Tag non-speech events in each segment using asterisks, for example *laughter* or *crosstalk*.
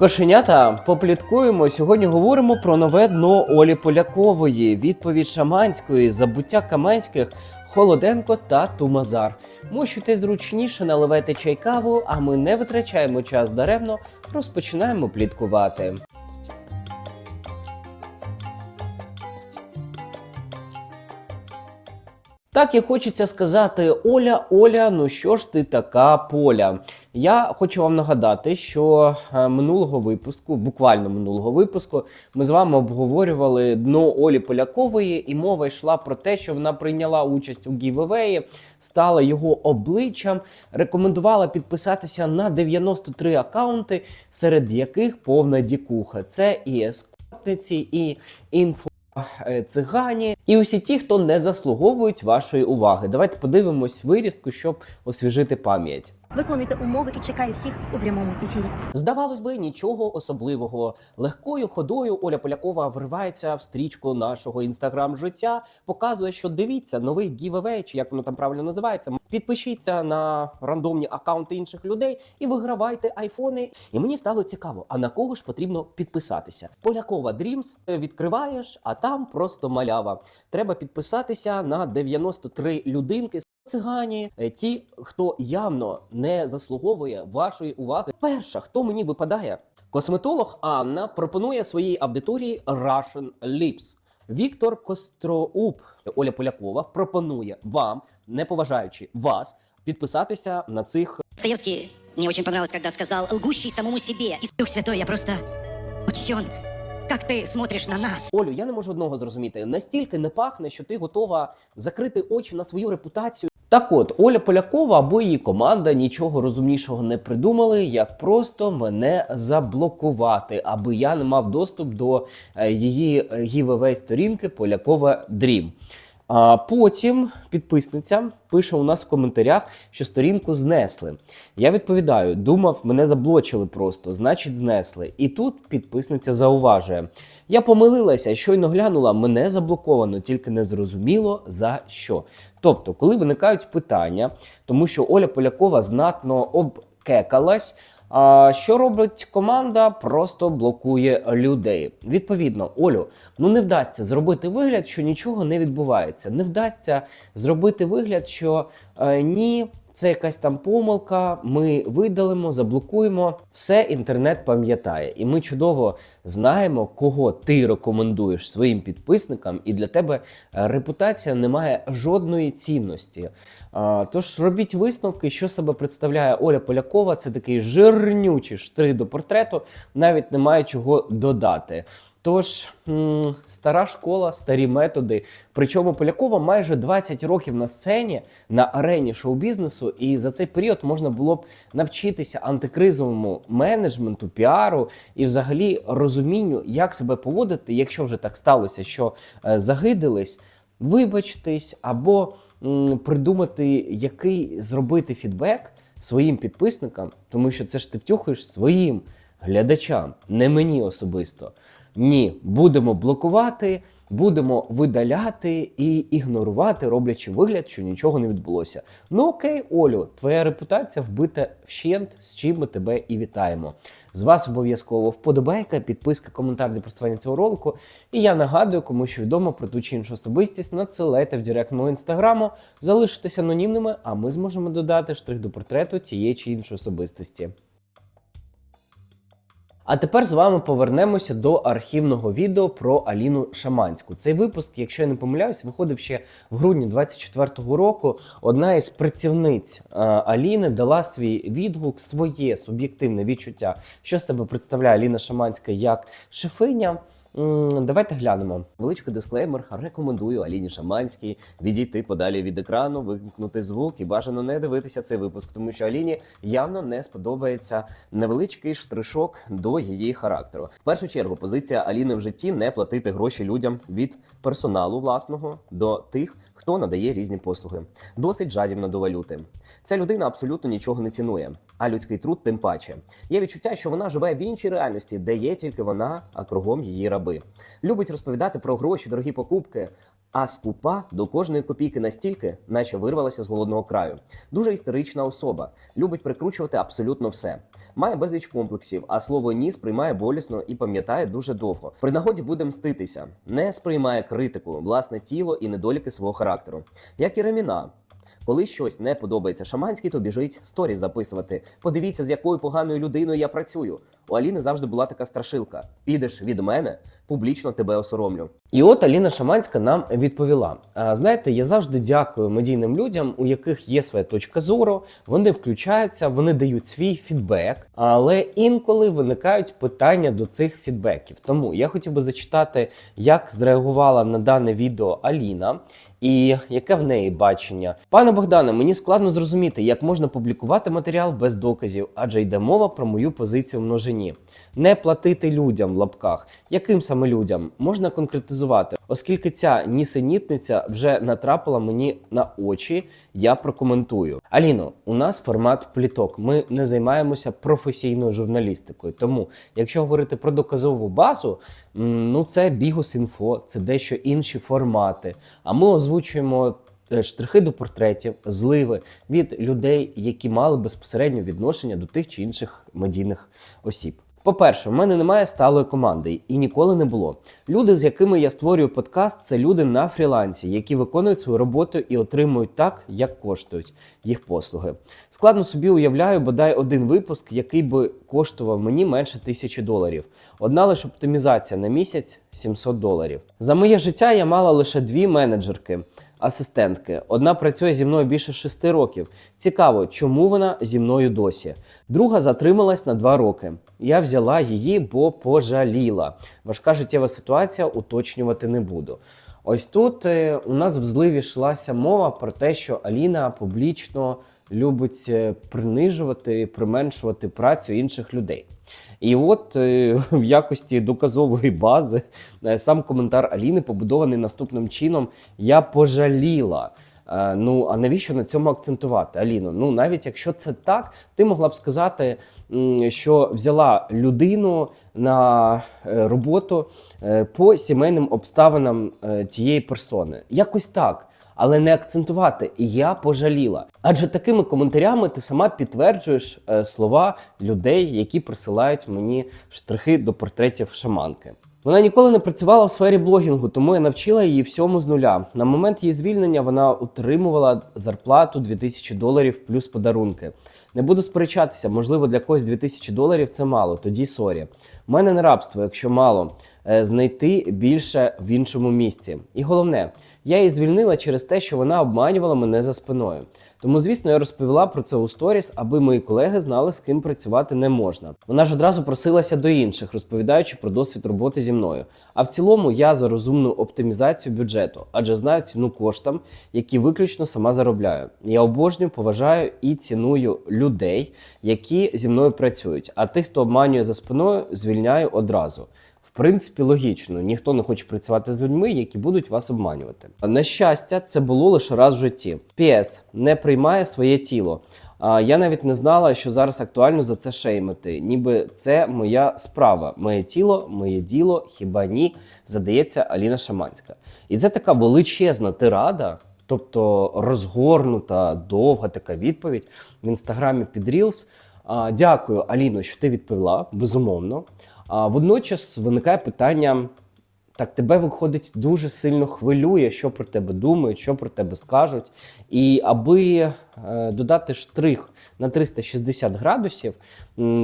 Кошенята, попліткуємо. Сьогодні говоримо про нове дно Олі Полякової, відповідь Шаманської, забуття Каменських, Холоденко та Тумазар. Мощуйте зручніше, наливайте чай каву, а ми не витрачаємо час даремно, розпочинаємо пліткувати. Так і хочеться сказати: Оля, Оля, ну що ж ти така поля? Я хочу вам нагадати, що е, минулого випуску, буквально минулого випуску, ми з вами обговорювали дно Олі Полякової, і мова йшла про те, що вона прийняла участь у гівевеї, стала його обличчям, рекомендувала підписатися на 93 акаунти, серед яких повна дікуха. Це і ескортниці, і інфо е, цигані, і усі ті, хто не заслуговують вашої уваги. Давайте подивимось вирізку, щоб освіжити пам'ять. Виконуйте умови і чекаю всіх у прямому ефірі. Здавалось би, нічого особливого. Легкою ходою Оля Полякова вривається в стрічку нашого інстаграм життя, показує, що дивіться новий гівевей, чи як воно там правильно називається. Підпишіться на рандомні акаунти інших людей і вигравайте айфони. І мені стало цікаво, а на кого ж потрібно підписатися? Полякова Dreams відкриваєш, а там просто малява. Треба підписатися на 93 людинки. Цигані, е, ті, хто явно не заслуговує вашої уваги. Перша, хто мені випадає, косметолог Анна пропонує своїй аудиторії Russian Lips. Віктор Костроуп, Оля Полякова пропонує вам, не поважаючи вас, підписатися на цих Достоевский мне очень понравилось, когда сказал «лгущий самому себе». И Дух Святой, я просто учтен. Как ты смотришь на нас? Олю. Я не можу одного зрозуміти. Настільки не пахне, що ти готова закрити очі на свою репутацію. Так от, Оля Полякова або її команда нічого розумнішого не придумали, як просто мене заблокувати, аби я не мав доступ до е, її гівевей сторінки Полякова Дрім. А потім підписниця пише у нас в коментарях, що сторінку знесли. Я відповідаю: думав, мене заблочили просто, значить, знесли. І тут підписниця зауважує: я помилилася, щойно глянула, мене заблоковано, тільки не зрозуміло за що. Тобто, коли виникають питання, тому що Оля Полякова знатно обкекалась. А що робить команда? Просто блокує людей. Відповідно, Олю, ну не вдасться зробити вигляд, що нічого не відбувається. Не вдасться зробити вигляд, що е, ні, це якась там помилка. Ми видалимо, заблокуємо. Все інтернет пам'ятає, і ми чудово знаємо, кого ти рекомендуєш своїм підписникам, і для тебе е, репутація не має жодної цінності. Тож робіть висновки, що себе представляє Оля Полякова. Це такий жирнючий штрих до портрету, навіть немає чого додати. Тож стара школа, старі методи. Причому Полякова майже 20 років на сцені на арені шоу-бізнесу, і за цей період можна було б навчитися антикризовому менеджменту, піару і, взагалі, розумінню, як себе поводити, якщо вже так сталося, що е, загидились, вибачтесь або придумати, який зробити фідбек своїм підписникам, тому що це ж ти втюхуєш своїм глядачам, не мені особисто. Ні, будемо блокувати, будемо видаляти і ігнорувати, роблячи вигляд, що нічого не відбулося. Ну окей, Олю, твоя репутація вбита вщент, з чим ми тебе і вітаємо. З вас обов'язково вподобайка, підписка, коментар для просування цього ролику. І я нагадую, кому що відомо про ту чи іншу особистість, надсилайте в директ мого інстаграму, залишитесь анонімними, а ми зможемо додати штрих до портрету цієї чи іншої особистості. А тепер з вами повернемося до архівного відео про Аліну Шаманську. Цей випуск, якщо я не помиляюсь, виходив ще в грудні 24-го року. Одна із працівниць е, Аліни дала свій відгук, своє суб'єктивне відчуття, що себе представляє Аліна Шаманська як шефиня. Давайте глянемо. Величкий дисклеймер. Рекомендую Аліні Шаманській відійти подалі від екрану, вимкнути звук і бажано не дивитися цей випуск, тому що Аліні явно не сподобається невеличкий штришок до її характеру. В першу чергу позиція Аліни в житті не платити гроші людям від персоналу власного до тих, хто надає різні послуги. Досить жадібна до валюти. Ця людина абсолютно нічого не цінує. а людський труд тим паче. Є відчуття, що вона живе в іншій реальності, де є тільки вона, а кругом її раби. Любить розповідати про гроші, дорогі покупки. А скупа до кожної копійки настільки, наче вирвалася з голодного краю. Дуже істерична особа, любить прикручувати абсолютно все. Має безліч комплексів, а слово ні сприймає болісно і пам'ятає дуже довго. При нагоді буде мститися, не сприймає критику, власне тіло і недоліки свого характеру, як і Реміна. Коли щось не подобається шаманській, то біжить сторіс записувати. Подивіться, з якою поганою людиною я працюю. У Аліни завжди була така страшилка: підеш від мене, публічно тебе осоромлю. І от Аліна Шаманська нам відповіла: знаєте, я завжди дякую медійним людям, у яких є своя точка зору. Вони включаються, вони дають свій фідбек, але інколи виникають питання до цих фідбеків. Тому я хотів би зачитати, як зреагувала на дане відео Аліна. І яке в неї бачення, пане Богдане? Мені складно зрозуміти, як можна публікувати матеріал без доказів, адже йде мова про мою позицію в множині. Не платити людям в лапках. Яким саме людям можна конкретизувати, оскільки ця нісенітниця вже натрапила мені на очі. Я прокоментую. Аліно, у нас формат пліток. Ми не займаємося професійною журналістикою. Тому, якщо говорити про доказову базу, ну це бігус інфо, це дещо інші формати. А ми озвучуємо е, штрихи до портретів, зливи від людей, які мали безпосередньо відношення до тих чи інших медійних осіб. По-перше, в мене немає сталої команди і ніколи не було. Люди, з якими я створюю подкаст, це люди на фрілансі, які виконують свою роботу і отримують так, як коштують їх послуги. Складно собі уявляю, бодай один випуск, який би коштував мені менше тисячі доларів. Одна лише оптимізація на місяць 700 доларів. За моє життя я мала лише дві менеджерки. Асистентки. Одна працює зі мною більше шести років. Цікаво, чому вона зі мною досі. Друга затрималась на два роки. Я взяла її, бо пожаліла. Важка життєва ситуація, уточнювати не буду. Ось тут е, у нас в зливі йшлася мова про те, що Аліна публічно любить е, принижувати, применшувати працю інших людей. І от е, *laughs* в якості доказової бази е, сам коментар Аліни побудований наступним чином: Я пожаліла. Е, Ну а навіщо на цьому акцентувати, Аліно? Ну навіть якщо це так, ти могла б сказати, що взяла людину на роботу по сімейним обставинам тієї персони. Якось так. Але не акцентувати і я пожаліла. Адже такими коментарями ти сама підтверджуєш е, слова людей, які присилають мені штрихи до портретів шаманки. Вона ніколи не працювала в сфері блогінгу, тому я навчила її всьому з нуля. На момент її звільнення вона отримувала зарплату 2000 доларів плюс подарунки. Не буду сперечатися, можливо, для когось 2000 доларів це мало, тоді сорі. У мене не рабство, якщо мало, е, знайти більше в іншому місці. І головне, я її звільнила через те, що вона обманювала мене за спиною. Тому, звісно, я розповіла про це у сторіс, аби мої колеги знали, з ким працювати не можна. Вона ж одразу просилася до інших, розповідаючи про досвід роботи зі мною. А в цілому я за розумну оптимізацію бюджету, адже знаю ціну коштам, які виключно сама заробляю. Я обожнюю, поважаю і ціную людей, які зі мною працюють. А тих, хто обманює за спиною, звільняю одразу. В принципі, логічно, ніхто не хоче працювати з людьми, які будуть вас обманювати. На щастя, це було лише раз в житті. ПС не приймає своє тіло. Я навіть не знала, що зараз актуально за це шеймити. Ніби це моя справа, моє тіло, моє діло, хіба ні? Задається Аліна Шаманська. І це така величезна тирада. Тобто розгорнута, довга така відповідь в інстаграмі під Reels. Дякую, Аліно, що ти відповіла, безумовно. А водночас виникає питання: так тебе виходить дуже сильно хвилює, що про тебе думають, що про тебе скажуть. І аби додати штрих на 360 градусів,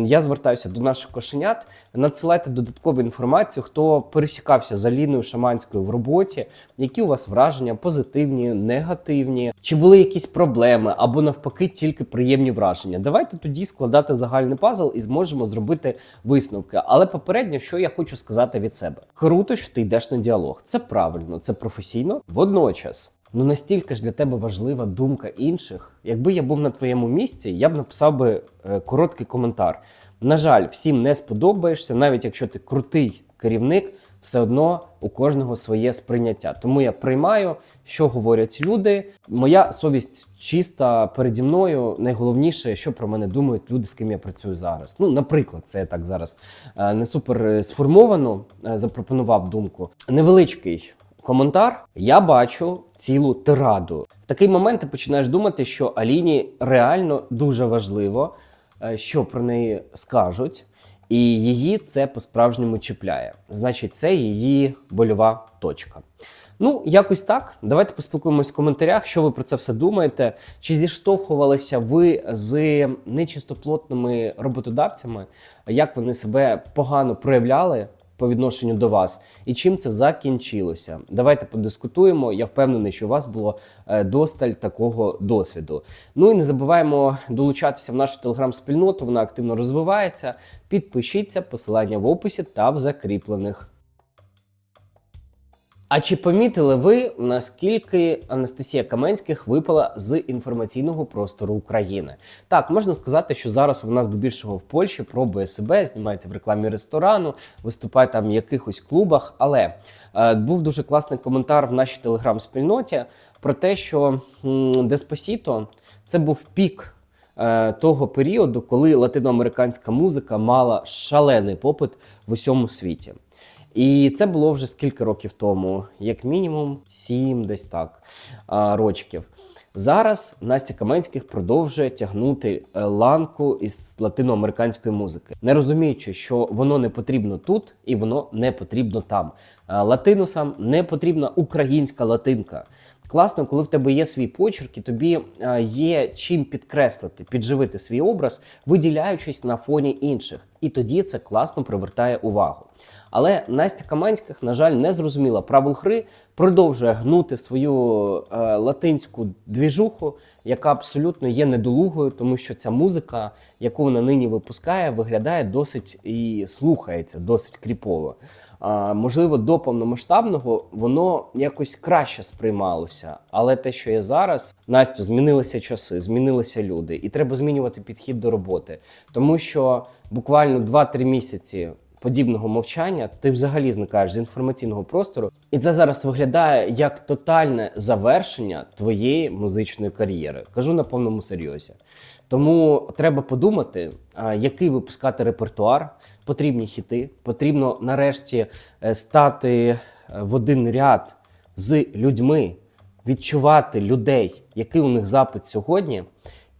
я звертаюся до наших кошенят. Надсилайте додаткову інформацію, хто пересікався з Аліною Шаманською в роботі, які у вас враження позитивні, негативні, чи були якісь проблеми, або навпаки, тільки приємні враження. Давайте тоді складати загальний пазл і зможемо зробити висновки. Але попередньо, що я хочу сказати від себе: круто, що ти йдеш на діалог. Це правильно, це професійно. Водночас. Ну настільки ж для тебе важлива думка інших. Якби я був на твоєму місці, я б написав би е, короткий коментар. На жаль, всім не сподобаєшся, навіть якщо ти крутий керівник, все одно у кожного своє сприйняття. Тому я приймаю, що говорять люди. Моя совість чиста переді мною. Найголовніше, що про мене думають люди, з ким я працюю зараз. Ну, наприклад, це я так зараз е, не супер е, сформовано запропонував думку. Невеличкий коментар. Я бачу цілу тираду. В такий момент ти починаєш думати, що Аліні реально дуже важливо, е, що про неї скажуть. І її це по-справжньому чіпляє. Значить, це її больова точка. Ну, якось так. Давайте поспілкуємось в коментарях, що ви про це все думаєте. Чи зіштовхувалися ви з нечистоплотними роботодавцями? Як вони себе погано проявляли по відношенню до вас, і чим це закінчилося? Давайте подискутуємо. Я впевнений, що у вас було е, досталь такого досвіду. Ну і не забуваємо долучатися в нашу телеграм-спільноту. Вона активно розвивається. Підпишіться, посилання в описі та в закріплених. А чи помітили ви, наскільки Анастасія Каменських випала з інформаційного простору України? Так, можна сказати, що зараз вона здебільшого в Польщі пробує себе, знімається в рекламі ресторану, виступає там в якихось клубах. Але е, був дуже класний коментар в нашій телеграм-спільноті про те, що м, Деспасіто це був пік е, того періоду, коли латиноамериканська музика мала шалений попит в усьому світі. І це було вже скільки років тому, як мінімум сім, десь так рочків. Зараз Настя Каменських продовжує тягнути е, ланку із латиноамериканської музики, не розуміючи, що воно не потрібно тут і воно не потрібно там. Латинусам Латиносам не потрібна українська латинка. Класно, коли в тебе є свій почерк, і тобі е, є чим підкреслити, підживити свій образ, виділяючись на фоні інших. І тоді це класно привертає увагу. Але Настя Каманських, на жаль, не зрозуміла правил гри, продовжує гнути свою е, латинську двіжуху, яка абсолютно є недолугою, тому що ця музика, яку вона нині випускає, виглядає досить і слухається досить кріпово. Можливо, до повномасштабного воно якось краще сприймалося. Але те, що є зараз, Настю, змінилися часи, змінилися люди, і треба змінювати підхід до роботи, тому що буквально 2-3 місяці подібного мовчання ти взагалі зникаєш з інформаційного простору, і це зараз виглядає як тотальне завершення твоєї музичної кар'єри. Кажу на повному серйозі. Тому треба подумати, який випускати репертуар, потрібні хіти, потрібно нарешті е, стати е, в один ряд з людьми, відчувати людей, який у них запит сьогодні,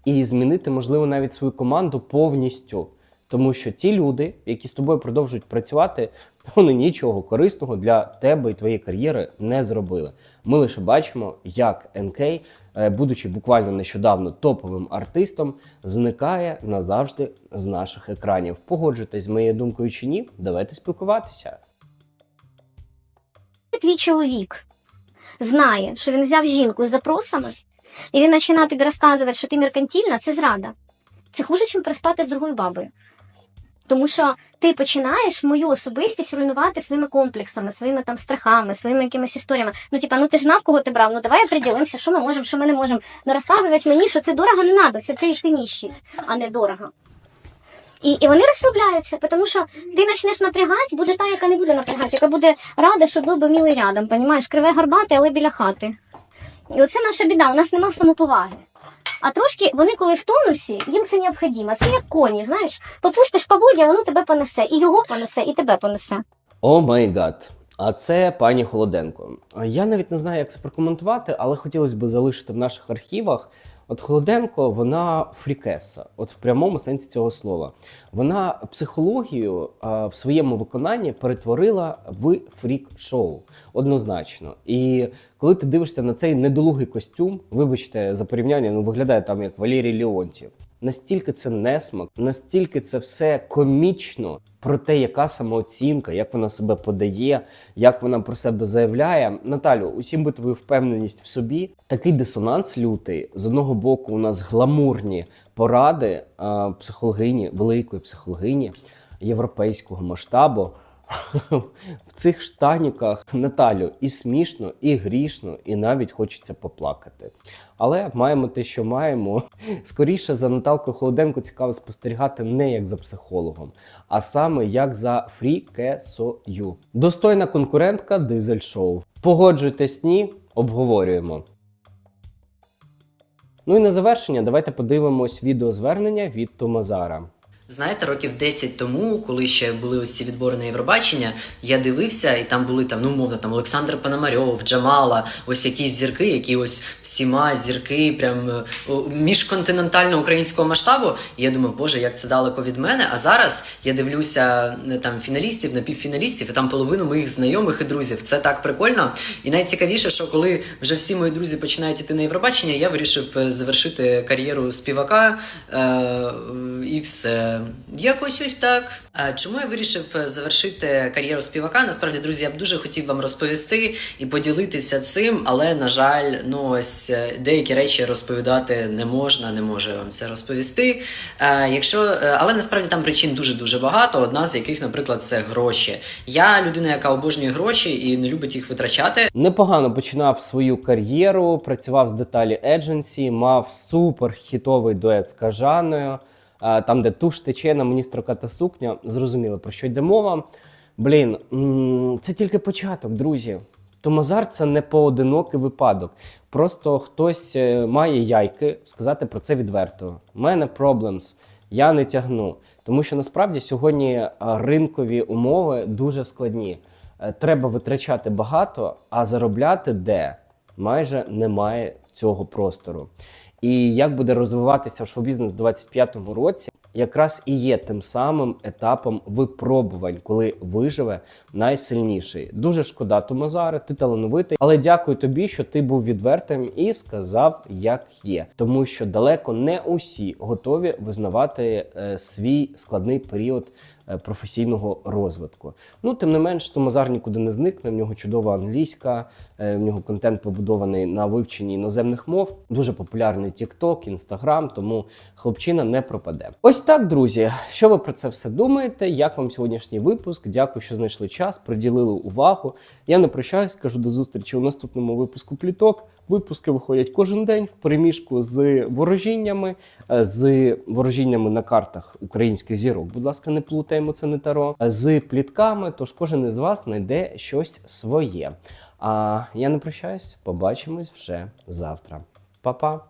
і змінити, можливо, навіть свою команду повністю. Тому що ті люди, які з тобою продовжують працювати, *laughs* вони нічого корисного для тебе і твоєї кар'єри не зробили. Ми лише бачимо, як НК, будучи буквально нещодавно топовим артистом, зникає назавжди з наших екранів. Погоджуйтесь з моєю думкою чи ні? Давайте спілкуватися. твій чоловік знає, що він взяв жінку з запросами, і він починає тобі розказувати, що ти меркантильна, це зрада. Це хуже, ніж переспати з другою бабою. Тому що ти починаєш мою особистість руйнувати своїми комплексами, своїми там страхами, своїми якимись історіями. Ну, типа, ну ти ж знав, кого ти брав, ну давай оприділимося, що ми можемо, що ми не можемо. Ну розказувати мені, що це дорого не треба, це ти, ти ніщий, а не дорого. І, і вони розслабляються, тому що ти почнеш напрягати, буде та, яка не буде напрягати, яка буде рада, щоб був би милий рядом, понімаєш, криве горбате, але біля хати. І оце наша біда, у нас нема самоповаги. А трошки вони, коли в тонусі, їм це необхідно. Це як коні, знаєш, попустиш поводі, воно тебе понесе, і його понесе, і тебе понесе. О май гад. А це пані Холоденко. Я навіть не знаю, як це прокоментувати, але хотілося б залишити в наших архівах. От Холоденко, вона фрікеса, от в прямому сенсі цього слова. Вона психологію а, в своєму виконанні перетворила в фрік-шоу однозначно. І коли ти дивишся на цей недолугий костюм, вибачте за порівняння, ну виглядає там як Валерій Леонтів. Настільки це несмак, настільки це все комічно про те, яка самооцінка, як вона себе подає, як вона про себе заявляє. Наталю, усім би твою впевненість в собі. Такий дисонанс лютий. З одного боку, у нас гламурні поради психологині, великої психологині європейського масштабу. В цих штаніках Наталю і смішно, і грішно, і навіть хочеться поплакати. Але маємо те, що маємо. Скоріше за Наталкою Холоденко цікаво спостерігати не як за психологом, а саме як за фрікесою. Достойна конкурентка дизель шоу. Погоджуйтесь, ні, обговорюємо. Ну і на завершення давайте подивимось відеозвернення від Томазара. Знаєте, років 10 тому, коли ще були ось ці відбори на Євробачення, я дивився, і там були там, ну умовно, там Олександр Пономарьов, Джамала, ось якісь зірки, які ось всіма зірки, прям е, о, міжконтинентального українського масштабу. І я думав, боже, як це далеко від мене. А зараз я дивлюся е, там фіналістів, напівфіналістів, і там половину моїх знайомих і друзів. Це так прикольно. І найцікавіше, що коли вже всі мої друзі починають іти на Євробачення, я вирішив е, завершити кар'єру співака е, і все. Якось ось так. А чому я вирішив е, завершити кар'єру співака? Насправді, друзі, я б дуже хотів вам розповісти і поділитися цим, але на жаль, ну ось е, деякі речі розповідати не можна, не можу вам це розповісти. Е, якщо, е, але насправді там причин дуже дуже багато. Одна з яких, наприклад, це гроші. Я людина, яка обожнює гроші і не любить їх витрачати. Непогано починав свою кар'єру, працював з деталі Agency, мав супер хітовий дует з Кажаною. Там, де туш тече на мені строката сукня, зрозуміло про що йде мова. Блін, це тільки початок, друзі. Томазар це не поодинокий випадок. Просто хтось е, має яйки сказати про це відверто. У мене проблемс, я не тягну. Тому що насправді сьогодні ринкові умови дуже складні. Е, Треба витрачати багато, а заробляти де майже немає цього простору. І як буде розвиватися шоу-бізнес у 2025 році, якраз і є тим самим етапом випробувань, коли виживе найсильніший. Дуже шкода, Томазаре, ти талановитий, але дякую тобі, що ти був відвертим і сказав, як є, тому що далеко не усі готові визнавати е, свій складний період професійного розвитку. Ну, тим не менш, Томазар нікуди не зникне. В нього чудова англійська, е, в нього контент побудований на вивченні іноземних мов. Дуже популярний TikTok, Instagram, тому хлопчина не пропаде. Ось так, друзі. Що ви про це все думаєте? Як вам сьогоднішній випуск? Дякую, що знайшли час, приділили увагу. Я не прощаюсь, кажу до зустрічі у наступному випуску пліток. Випуски виходять кожен день в переміжку з ворожіннями, е, з ворожіннями на картах українських зірок. Будь ласка, не плутаємо це не таро. е, З плітками, тож кожен із вас знайде щось своє. А я не прощаюсь, побачимось вже завтра. Па-па!